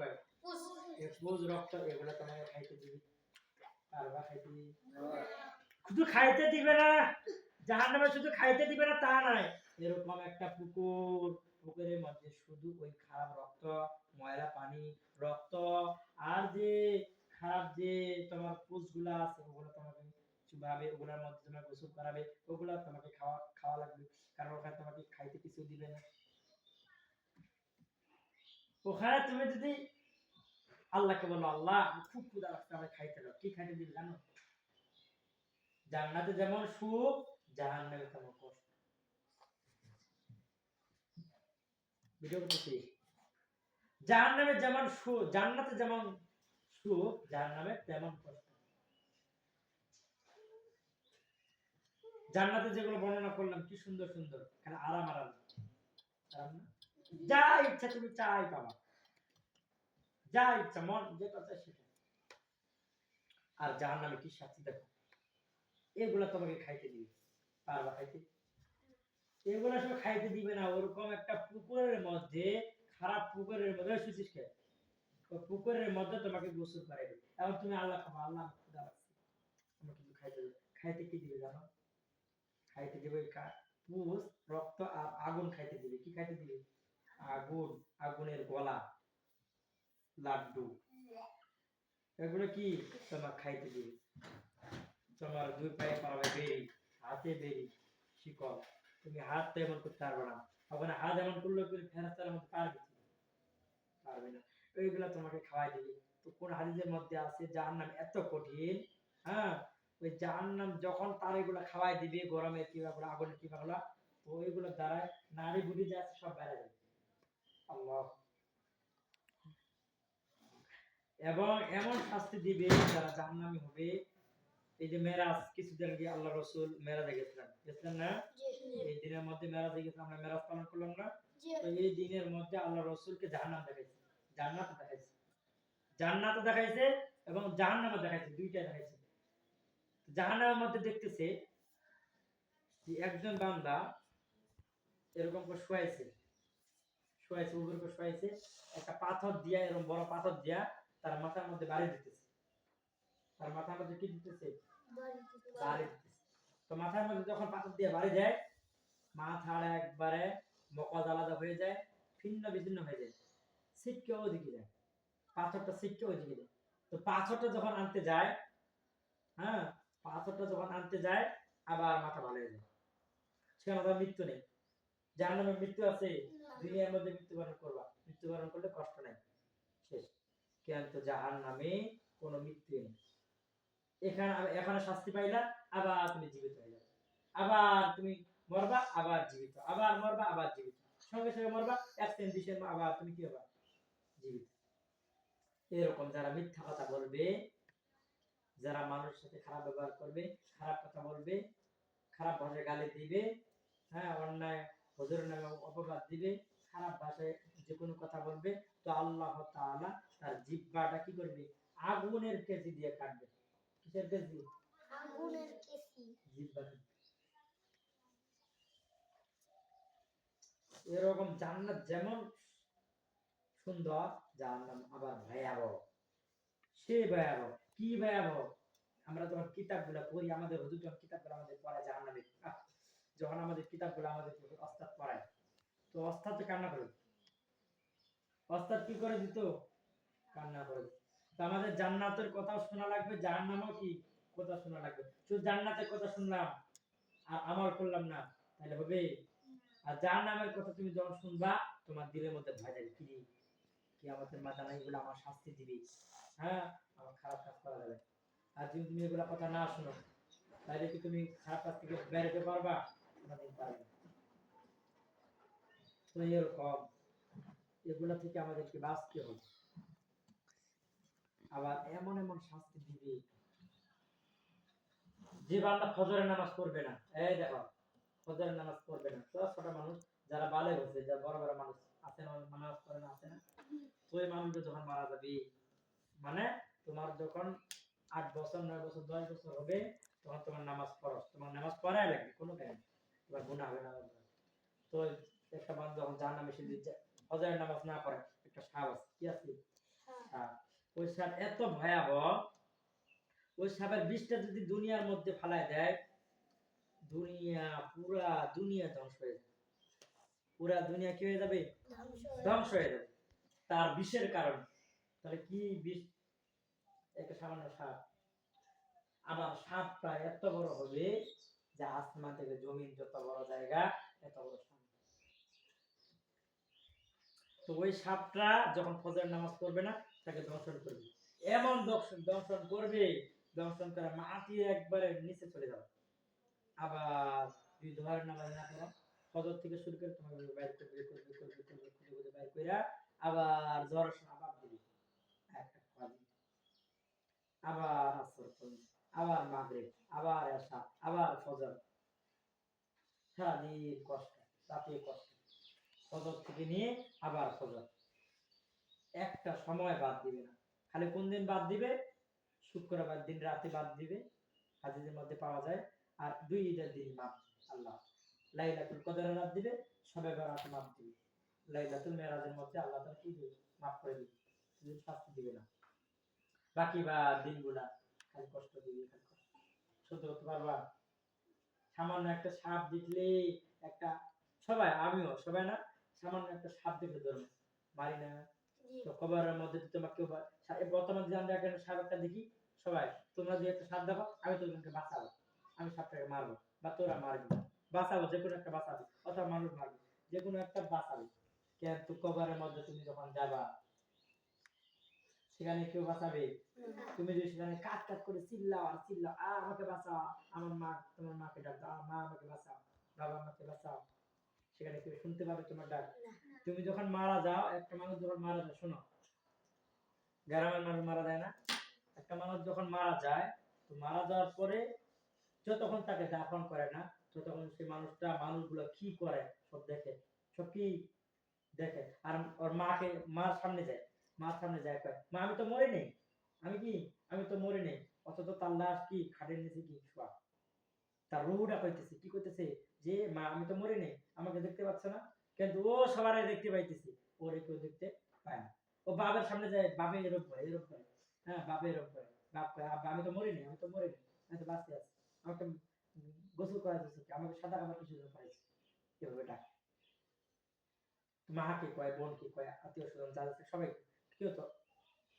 কয় বুঝ রক্ত, এগুলো তোমাকে খাইতে দিবি। পারবা খাইতে শুধু খাইতে দিবে না জাহান নামে শুধু খাইতে দিবে না, তা নয়। এরকম একটা পুকুর, পুকুরের মধ্যে শুধু ওই খারাপ রক্ত, ময়লা, পানি, রক্ত, আর যে খারাপ যে তোমার পুষগুলা আছে, ওগুলো তোমাকে চুবাবে, ওগুলোর মধ্যে তোমার গোসল করাবে, ওগুলো তোমাকে খাওয়া খাওয়া লাগবে। কারণ ওখানে তোমাকে খাইতে কিছু দিবে না। ওখানে তুমি যদি আল্লাহকে বলো, আল্লাহ, আমি খুব ক্ষুধা লাগছে আমার খাইতে দাও। কি খাইতে দিবে জানো? জান্নাতে যেমন সুখ, জাহান্নামে তেমন কষ্ট। করতেছি জাহান্নামে যেমন সুখ জান্নাতে যেমন সুখ, জাহান্নামে তেমন কষ্ট। জান্নাতে যেগুলো বর্ণনা করলাম, কি সুন্দর সুন্দর। এখানে আরাম আরাম? যা ইচ্ছা তুমি চাই পাবা। যা ইচ্ছা, মন যেটা সেটা আর জাহান্নামে কি শাস্তি দেখো? তোমাকে খাইতে দিবে। খাইতে? সব খাইতে দিবে না, ওরকম একটা পুকুরের মধ্যে, খারাপ পুকুরের মধ্যে। শুছিস পুকুরের মধ্যে তোমাকে গোসল করাইবে এখন তুমি আল্লাহ খাবা, আল্লাহ আমার কিছু খাইতে দিবে খাইতে কি দিবে জানো? খাইতে দিবে পুষ, রক্ত আর আগুন খাইতে দিবে। কি খাইতে দিবে? আগুন, আগুনের গলা। লাড্ডু। এগুলো কি? তোমার খাইতে দিবে তোমার দুই পায়ে পাবে বেরি, হাতে বেরি, শিকল। তুমি হাত তো এমন করতে পারবে না। ওখানে হাত এমন করলে করে ফেরাস্তার মধ্যে পারবে পারবে না। ওইগুলা তোমাকে খাওয়াই দিবে। তো কোন হাদিসের মধ্যে আছে যার নাম এত কঠিন হ্যাঁ? ওই যার নাম যখন তার এগুলা খাওয়াই দিবে, গরমের কিবা গুলো আগুনের কিবা গুলা তো ওইগুলো দ্বারা নারী বুড়ি যা সব বেড়ে যাবে আল্লাহ। এবং এমন শাস্তি দিবে যারা জাহান্নামী হবে। এই যে মেরাজ কিছুদিন আগে আল্লাহ রসুল মেরাজে গেছিলাম গেছিলাম না? এই দিনের মধ্যে মেরাজে গেছিলাম আমরা মেরাজ পালন করলাম না? তো এই দিনের মধ্যে আল্লাহ রসুলকে জাহান্নাম দেখাইছে। জান্নাত দেখাইছে। জান্নাত দেখাইছে এবং জাহান্নামে দেখাইছে দুইটা দেখাইছে। জাহান্নামের মধ্যে দেখতেছে যে একজন বান্দা এরকম করে শোয়াইছে। শোয়াইছে উপর করে শোয়াইছে একটা পাথর দিয়া এরকম বড় পাথর দিয়া তার মাথার মধ্যে বাড়ি দিতেছে। তার মাথার মধ্যে কি দিতেছে? বাড়ি দিতেছে। তো মাথার মধ্যে যখন পাথর দিয়ে বাড়ি যায় মাথার একবারে মকজ আলাদা হয়ে যায় ভিন্ন বিচ্ছিন্ন হয়ে যায়। সিটকে ওদিকে যায়। পাথরটা সিটকে ওদিকে যায়। তো পাথরটা যখন আনতে যায় হ্যাঁ পাথরটা যখন আনতে যায় আবার মাথা ভালো হয়ে যায়। সেখানে তার মৃত্যু নেই। যার নামে মৃত্যু আছে দুনিয়ার মধ্যে মৃত্যুবরণ করবা। মৃত্যুবরণ করলে কষ্ট নাই। শেষ। কিন্তু জাহার নামে কোনো মৃত্যু নেই এখানে এখানে শাস্তি পাইলা, আবার তুমি জীবিত হয়ে যাবে আবার তুমি মরবা, আবার জীবিত। আবার মরবা, আবার জীবিত। সঙ্গে সঙ্গে মরবা অ্যাক্সিডেন্ট দিশের আবার তুমি কি হবা? জীবিত। এরকম যারা মিথ্যা কথা বলবে, যারা মানুষের সাথে খারাপ ব্যবহার করবে, খারাপ কথা বলবে, খারাপ ভাষায় গালি দিবে হ্যাঁ অন্যায়, হজুরের নামে অপবাদ দিবে খারাপ ভাষায় যে কোনো কথা বলবে তো আল্লাহ তাআলা তার জিহ্বাটা কি করবে? আগুনের কেজি দিয়ে কাটবে। কিসের কেজি জিহ্বা এরকম জান্নাত যেমন সুন্দর জাহান্নাম আবার ভয়াবহ। সে ভয়াবহ কি ভয়াবহ? আমরা যখন কিতাবগুলো পড়ি আমাদের হুজুর যখন কিতাবগুলো আমাদের পড়ায় জাহান্নামে যখন আমাদের কিতাবগুলো আমাদের অস্তাদ পড়ায় তো অস্তাদ তো কান্না করে। অস্তাদ কি করে দিত? কান্না করে। তো আমাদের জান্নাতের কথাও শোনা লাগবে, জাহান্নামও কি কথা শোনা লাগবে? শুধু জান্নাতের কথা শুনলাম আর আমল করলাম না, তাহলে হবে? আর যার নামের কথা তুমি যখন শুনবা, তোমার দিলের মধ্যে ভয় যাবে কি কি আমাদের মাথা নাই এগুলো আমার শাস্তি দিবি? হ্যাঁ আমার খারাপ কাজ করা যাবে। আর যদি তুমি এগুলো কথা না শোনো, তাহলে কি তুমি খারাপ কাজ থেকে বেরোতে পারবা? কোনোদিন পারবে না। তো এরকম এগুলা থেকে আমাদেরকে বাঁচতে হবে। আবার এমন এমন শাস্তি দিবে, যে বান্দা ফজরের নামাজ পড়বে না। এই দেখো, ফজরের নামাজ পড়বে না। ছোট ছোট মানুষ, যারা বালে হচ্ছে যারা বড় বড় মানুষ, আছে না, নামাজ পড়ে না, আছে না তো ওই মানুষটা যখন মারা যাবে মানে তোমার যখন আট বছর, নয় বছর, দশ বছর হবে, তখন তোমার নামাজ পড়ো তোমার নামাজ পড়াই লাগবে, কোনো কারণ তোমার গুণা হবে না। তো একটা বান্ধব যখন জাহান নামে সে ফজরের নামাজ না পড়ে একটা সাহস কি আছে? ওই সাপ এত ভয়াবহ ওই সাপের বিষটা যদি দুনিয়ার মধ্যে ফালায় দেয় দুনিয়া পুরা দুনিয়া ধ্বংস হয়ে যাবে। পুরা দুনিয়া কি হয়ে যাবে? ধ্বংস হয়ে যাবে। তার বিষের কারণে। তাহলে কি বিষ? একটা সামান্য সাপ। আবার সাপটা এত বড় হবে যে আসমান থেকে জমিন যত বড় জায়গা এত বড় সাপ। তো ওই সাপটা যখন ফজর নামাজ পড়বে না, তাকে দর্শন করবে। এমন দর্শন দর্শন করবে, দংশন করে মাটি একবারে নিচে চলে যাবে। আবার দুই ধোয়ার নামাজ না করো ফজর থেকে শুরু করে তোমাকে বাইর করবে করবে করবে করবে খুঁজে খুঁজে বাইর করে আবার জ্বরের সময় আবার দিবি। আবার আসর আবার মাগরিব, আবার এসা আবার ফজর। সারাদিন কষ্ট রাতে কষ্ট। ফজর থেকে নিয়ে আবার ফজর। একটা সময় বাদ দিবে না। খালি কোন দিন বাদ দিবে? শুক্রবার দিন রাতে বাদ দিবে। হাদিসের মধ্যে পাওয়া যায়, আর দুই ঈদের দিন মাপ আল্লাহ। লাইলাতুল কদরের রাত দিবে, সবে বরাত মাপ দিবে। লাইলাতুল মেরাজের মধ্যে আল্লাহ তাআলা কি দিবে মাফ করে দিবে। শুধু শাস্তি দিবে না। বাকি বা দিনগুলা খালি কষ্ট দিবে, খালি কষ্ট। সহ্য করতে পারবা সামান্য একটা সাপ দেখলে একটা, সবাই, আমিও, সবাই না? সামান্য একটা সাপ দেখলে ধরবো মারি না। তো কবরের মধ্যে তোমার কেউ বা- বর্তমান যে আমরা একটা সাপ একটা দেখি সবাই তোমরা যদি একটা সাপ দেখো আমি তোমাকে বাঁচাবো। আমি সাপটাকে মারবো বা তোরা মারবি। বাঁচাবো যে কোনো একটা বাঁচাবি অথবা মানুষ মারবে যে কোনো একটা বাঁচাবি। কিন্তু কবরের মধ্যে তুমি যখন যাবা সেখানে কেউ বাঁচাবে? তুমি যদি সেখানে কাট কাট করে চিল্লাও আর চিল্লাও আমাকে বাঁচাও আমার মা তোমার মাকে ডাক মা আমাকে বাঁচাও বাবা আমাকে বাঁচাও। সেখানে কেউ শুনতে পাবে তোমার ডাক। তুমি যখন মারা যাও একটা মানুষ যখন মারা যায় শোনো। গ্রামের মানুষ মারা যায় না। একটা মানুষ যখন মারা যায় তো মারা যাওয়ার পরে যতক্ষণ তাকে দাফন করে না ততক্ষণ সেই মানুষটা মানুষগুলো কি করে সব দেখে সব কি দেখে। আর ওর মাকে মার সামনে যায় মার সামনে যায় কয় মা আমি তো মরে নেই। আমি কি? আমি তো মরে নেই। অথচ তার লাশ কি খাটের নিচে কি? শোয়া। তার রুহুটা কইতেছে কি কইতেছে? যে, মা, আমি তো মরে নেই, আমাকে দেখতে পাচ্ছ না? কিন্তু ও সবারই দেখতে পাইতেছে। ওরে কেউ দেখতে পায় না। ও বাবার সামনে যায় বাবে এরকম করে এরকম করে। হ্যাঁ বাবে এরকম করে। বাপ আমি তো মরি নেই, আমি তো মরি নেই, আমি তো বাঁচতে আছি। আমাকে গোসল করা দিচ্ছে আমাকে সাদা কাপড় কিছু পাইছে এভাবে ডাকে। মাকে কয়, বোনকে কয়, আত্মীয় স্বজন যারা আছে, সবাই কেউ তো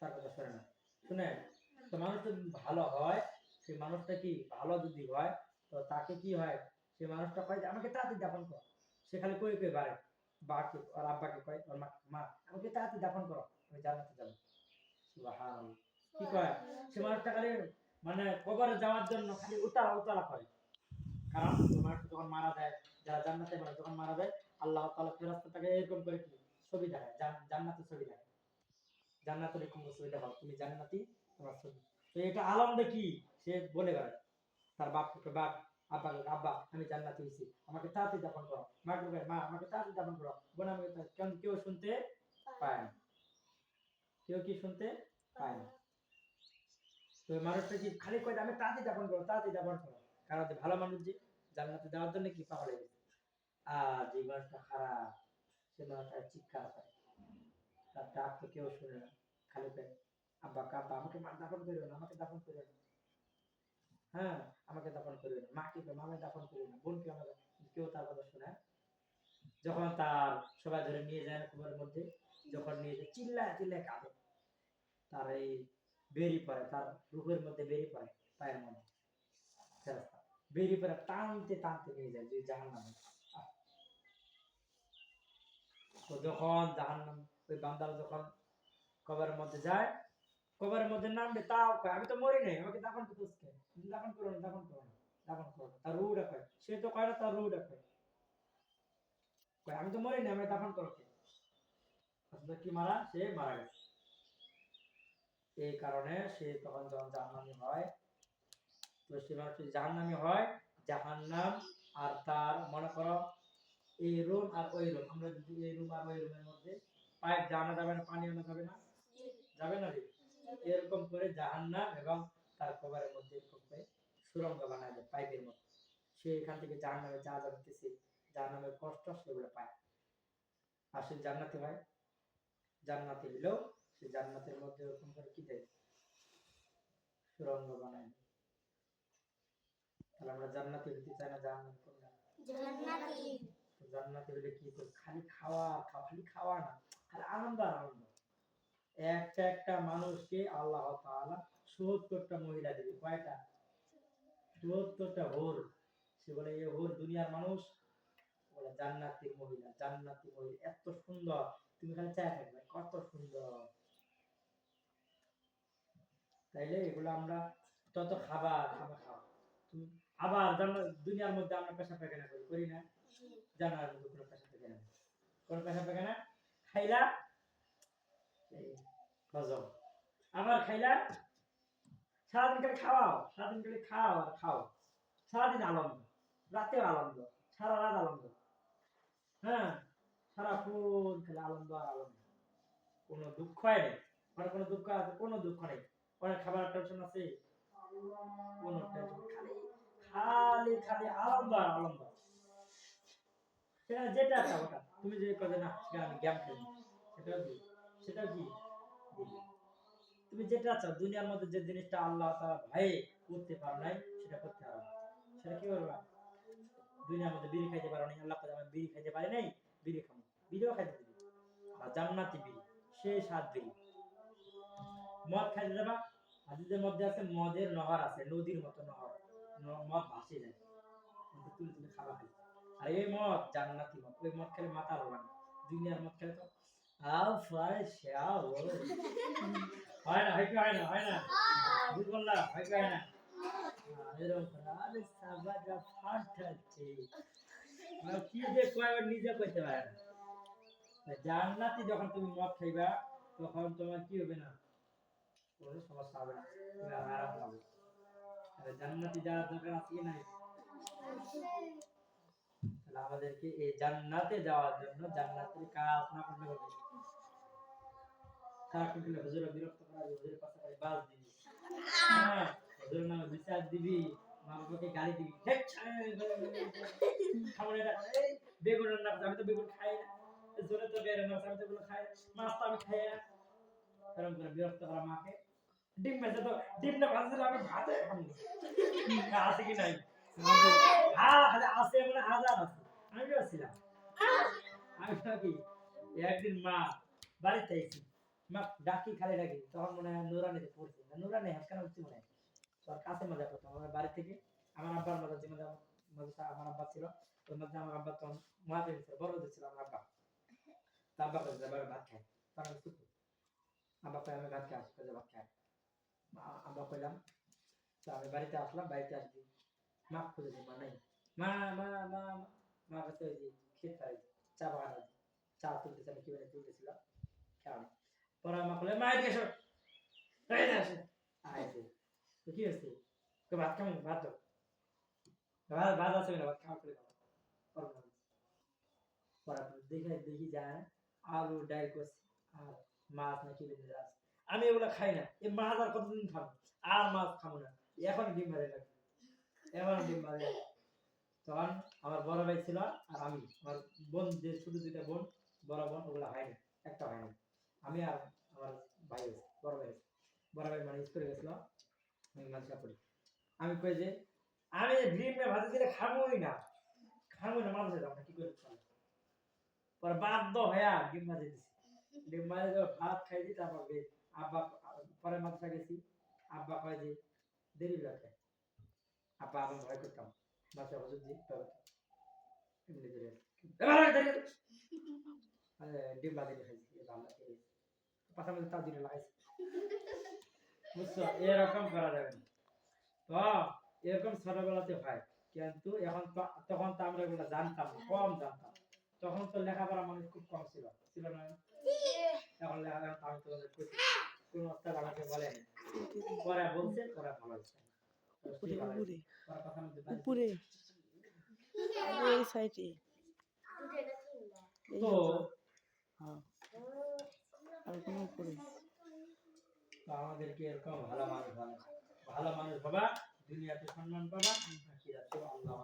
তার কথা শোনে না। শুনে তো মানুষ যদি ভালো হয়, সেই মানুষটা কি ভালো যদি হয়, তো তাকে কি হয় সেই মানুষটা কয় যে, আমাকে তাড়াতাড়ি দাফন কর। সে খালি কই কই বাড়ে। বাকে ওর আব্বাকে কয় ওর মা আমাকে তাড়াতাড়ি দাফন করো, আমি জান্নাতে যাব। কি কয়? সে মানুষটা খালি মানে কবরে যাওয়ার জন্য খালি উতালা উতালা করে। কারণ মানুষটা যখন মারা যায়, যারা জান্নাতে বলে যখন মারা যায়, আল্লাহ তাআলা ফেরেশতা তাকে এরকম করে কি ছবি দেখায়, জান- জান্নাতের ছবি দেখায়। জান্নাতের এরকম ছবি দেখাও, তুমি জান্নাতি, তোমার ছবি। তো এটা আনন্দে কি সে বলে বেড়ায়। তার বাপকে বাপ আব্বাকে আব্বা আমি জান্নাতি হয়েছি আমাকে তাড়াতাড়ি দাফন করো। মাকে বলে, মা আমাকে তাড়াতাড়ি দাফন করো। বোন আমাকে কেন কেউ শুনতে পায় না। কেউ কি শুনতে পায় না? তো মানুষটা কি খালি কয় আমি তাড়াতাড়ি দাফন করো তাড়াতাড়ি দাফন করো? কারণ ভালো মানুষ যে জান্নাতে যাওয়ার জন্য কি হয়ে গেছে? আর যে মানুষটা খারাপ সে মানুষটা চিৎকার করে। তার ডাক তো কেউ শুনে না। খালি কয় আব্বা কাব্বা আমাকে মা দাফন করিও না আমাকে দাফন করিও না। হ্যাঁ আমাকে দাফন করিও না, মাকে মামাকে দাফন করিও না, বোনকে আমাকে কেউ তার কথা শোনে। যখন তার সবাই ধরে নিয়ে যায় না কুমারের মধ্যে, যখন নিয়ে যায়, চিল্লায় চিল্লায় কাঁদে তার এই বেরি পড়ে, তার রুহের মধ্যে বেরি পড়ে, পায়ের মধ্যে। বেরি পড়ে, টানতে টানতে নিয়ে যায়, যে জাহান নামে তো যখন জাহান ওই বান্দারা যখন কবরের মধ্যে যায় কবরের মধ্যে নামবে তাও কয়, আমি তো মরি নাই, আমাকে দাফন করতে দাফন করো না, দাফন করো না, দাফন করো না। তার রুটা কয়, সে তো কয় না তার রুটা কয়। কয়, আমি তো মরি নাই, আমাকে দাফন করো কে মারা, সে মারা গেছে। এই কারণে সে তখন যখন জাহান্নামি হয়, তো সে মানুষ জাহান্নামি হয়, জাহান্নাম আর তার, মনে করো, এই রুম আর ওই রুম, আমরা যদি এই রুম আর ওই রুমের মধ্যে পাইপ জানা যাবে না পানি আনা যাবে না? যাবে না এরকম করে জাহান্নাম এবং তার কবরের মধ্যে এরকম করে সুরঙ্গ বানায় দেয় পাইপের মধ্যে সে এখান থেকে জাহান্নামে যা জানতেছে জাহান্নামের কষ্ট সেগুলো পায়। আর সে জান্নাতি হয়। জান্নাতি হলেও সে জান্নাতের মধ্যে ওরকম করে কি দেয়? সুরঙ্গ বানায়। তাহলে আমরা জান্নাতে হইতে চাই না জাহান্নাম কোনটা জান্নাতি? জান্নাতে। হলে কি খালি খাওয়া খাওয়া খালি খাওয়া না? খালি আনন্দ আনন্দ। একটা একটা মানুষকে আল্লাহ তাআলা সত্তরটা মহিলা দিবে কয়টা? সত্তরটা হোর। সে বলে এ হোর দুনিয়ার মানুষ? বলে জান্নাতি মহিলা জান্নাতি মহিলা এত সুন্দর। তুমি খালি চাই থাকবে কত সুন্দর। তাইলে এগুলো আমরা তত খাবার খাবার খাওয়া তুমি আবার জান্নাত দুনিয়ার মধ্যে আমরা পেশা পায়খানা করি করি না? জানার মধ্যে কোনো পেশা পায়খানা। কোনো পেশা পায়খানা খাইলা এই হজম আবার খাইলা? সারাদিন করে খাওয়াও, সারাদিন করে খাও আর খাও। সারাদিন আনন্দ রাতেও আনন্দ সারা রাত আনন্দ হ্যাঁ সারাক্ষণ খালি আনন্দ আর আনন্দ কোনো দুঃখ নেই? মানে কোনো দুঃখ আছে? কোনো দুঃখ নেই? অনেক খাবার টেনশন আছে? কোনো টেনশন খালি খালি খালি আনন্দ আর আনন্দ সেটা যেটা আছে ওটা। তুমি যে কথা না সেটা আমি গেম খেলি, সেটা সেটা কি? তুমি যেটা চাও, দুনিয়ার মধ্যে যে জিনিসটা আল্লাহ তাআলা ভয়ে করতে পারো নাই, সেটা করতে হবে। সেটা কি করবা দুনিয়ার মধ্যে বিড়ি খাইতে পারো নাই, আল্লাহ আমি বিড়ি খাইতে পারি নাই, বিড়ি খাব। বিড়িও খাইতে দিবি আর জান্নাতি বিড়ি, সে স্বাদ বিড়ি। মদ খাইতে যাবা, হাদিসের মধ্যে আছে, মদের নহর আছে, নদীর মতো নহর। মদ ভাসে যায়। তুলে তুলে খাওয়া খাই আর এই মদ জান্নাতি মদ, ওই মদ খেলে মাথা হবে না। দুনিয়ার মদ খেলে তো আও ফাই শাও হয় না, হয় কি, হয় না হয় না? ভুল বললাম হয় না? এরকম করে, আরে মানে কি যে কয় নিজে কইতে পারে জান্নাতি যখন তুমি মদ খাইবা, তখন তোমার কি হবে না? কোনো সমস্যা হবে না। আরাম আর জান্নাতি যাওয়ার দরকার আছে কি নাই? আমাদেরকে এই জান্নাতে যাওয়ার জন্য জান্নাতের কাজ না করলে হবে। হুজুরা বিরক্ত হুজুরের পাশাপাশি বাস দিবি। হ্যাঁ হুজুরের নামে বিচার দিবি মা বাবাকে গালি দিবি। হেট, খাব এটা বেগুন রান্না আমি তো বেগুন খাই না। জোরে তো বের না আমি তো এগুলো খাই মাছ তো আমি খাই না। এরকম করে বিরক্ত করা মাকে। ডিম ভেজে তো ডিমটা ভাজছিল আমি ভাতে আছে কি নাই? হ্যাঁ। আছে মানে হাজার আছে। আমিও ছিলাম আমি কি একদিন মা বাড়িতে এসেছি মা ডাকি খালি ডাকি। তখন মনে হয় নুরানিতে পড়ছি। নুরানি হাসকানা উঠছি মনে হয়। তোর কাছে মজা করতাম আমার বাড়ি থেকে আমার আব্বার মজা যে মজা মজা আমার আব্বা ছিল, ওর মধ্যে আমার আব্বা তখন মাঝে ছিল, বড় ছিল আমার আব্বা। তা আব্বা কাছে যাবার ভাত খায় তখন আমি ছোট আব্বা কয়, আমি ভাত খাই আসি কাজে ভাত খাই। আব্বা কইলাম, তো আমি বাড়িতে আসলাম, বাড়িতে আসছি মা খুঁজেছি মা নাই। মা মা মা। মা কাছে চা বাগান আছে চা আমি কীভাবে খেয়াল পরে বলে মা এদিকে এসো। আসো। আইছে তো কি হয়েছে? ভাত ভাত ভাত ভাত আছে না ভাত করে পরে দেখে, দেখি যায়। আলু ডাল করছি আর মাছ না কি বেঁধে আছে। আমি এগুলো খাই না। এই মাছ আর কতদিন খাব? আর মাছ খাব না। এখন ডিম ভাজে লাগে এখন ডিম ভাজে। তখন আমার বড় ভাই ছিল আর আমি। আমার বোন যে ছোট দুইটা বোন বড় বোন ওগুলো হয় না একটা হয় না আমি আর আমার ভাই বড় ভাই বড় ভাই মানে স্কুলে গেছিল আমি মাঝে পড়ি। আমি কই যে আমি ডিম ভাজি দিলে খাবোই না। খাব না মানুষের আমরা কি করে পরে বাধ্য হয়ে ডিম ভাজি দিছি। ডিম ভাজি ভাত খাই দিই তারপর আব্বা পরে মাদ্রাসা গেছি। আব্বা কয় যে দেরি লাগে আব্বা আমি ভয় করতাম। বাচ্চা এমনি আরে ডিম খাইছি লাগাইছি। বুঝছ? এরকম করা যাবে তো, এরকম ছোটবেলাতে হয়। কিন্তু এখন তখন তো আমরা এগুলো জানতাম কম জানতাম। তখন তো লেখাপড়া মানুষ খুব কম ছিল ছিল না? এখন লেখাপড়া আমি বলছে, পরে ভালো হয়েছে উপরে উপরে উপরে। এই সাইডে তো হ্যাঁ। আর কোনো উপরে। আমাদেরকে এরকম ভালো মানুষ ভালো ভালো মানুষ বাবা দুনিয়াতে সম্মান পাবা আল্লাহ